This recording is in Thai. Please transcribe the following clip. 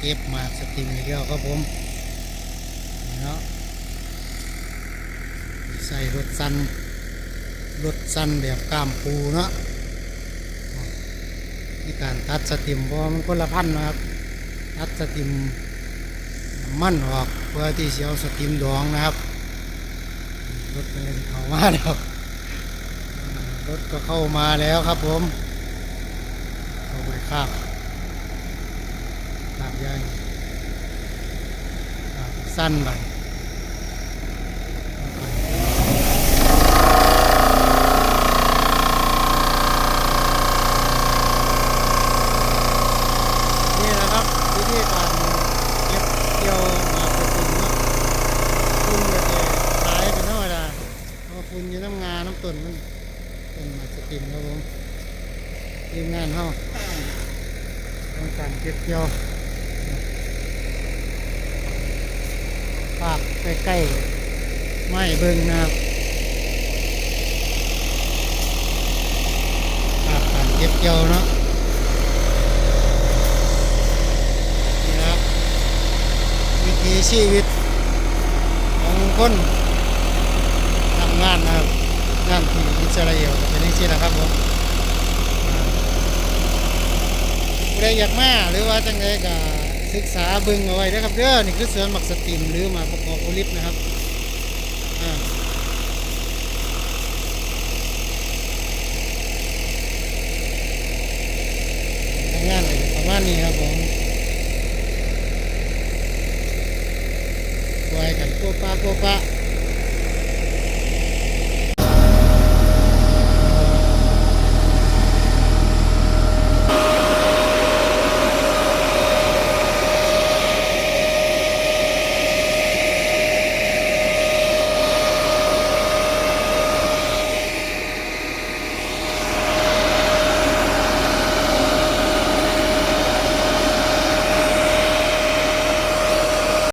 เก็บหมากสติมอีกแล้วครับผมเนาะใส่รถสันรถสันแบบกามปูเนาะในการตัดสติมเพราะมันคนละพันนะครับ ตัดสติมมั่นออกเพื่อที่จะเอาสติมดองนะครับ รถเป็นเข้ามาแล้วรถก็เข้ามาแล้วครับผมเข้าไปคาบ คายสั้นไปนี่นะครับวิธีการเก็บเกี่ยวมาเป็นตุ่มเนะคุณก็จะขายเป็นธรรมดาเพราะว่าคุณอยู่น้ำงา น้ำต้นมันเป็นมาสติมครับผมทีมงานเฮาต้องการเก็บเกี่ยว ภาพใกล้ๆไม่เบิ่งนะครับภาพการเก็บเกี่ยวเนาะนี่นะครับวิถีชีวิตของคนทำงานนะครับงานที่อิสราเอลเป็นอย่างนี้นะครับผมอ่าผู้ใดอยากมาหรือว่าจังไดก็ ศึกษาเบิ่งเอาไว้นะครับเด้อนี่คือสวนหมักสติมหรือหมากประกอบโอลิฟนะครับงานเลยประมาณนี้ครับผมไว้กันตัวปลาตัวปลา